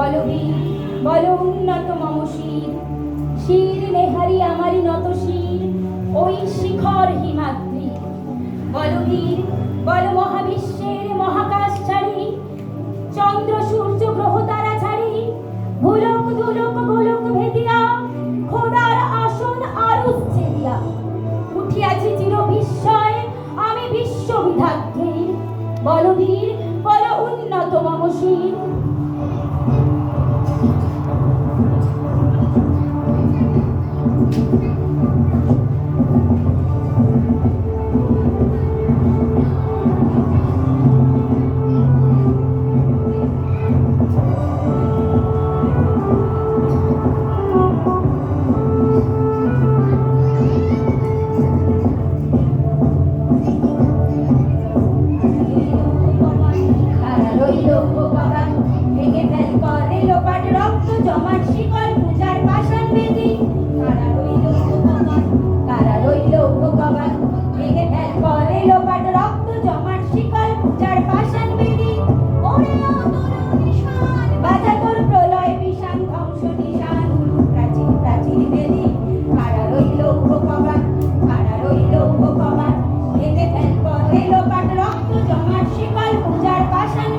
বলবীর বল উন্নত মম শির। শির নেহারি আমারি নত শির, ওই শিখর হিমাদ্রি। বলবীর বল মহাবিশ্বের মহাকাশ ছাড়ি চন্দ্র, সূর্য, গ্রহ তারা ছাড়ি ভুলক, দুলক গোলক ভেদিয়া, খোদার আসন আরুষ ছেড়িয়া উঠিয়াছি চির বিস্ময়, আমি বিশ্ব বিধাত্রীর। বলবীর বল উন্নত মম শির।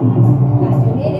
Nacionales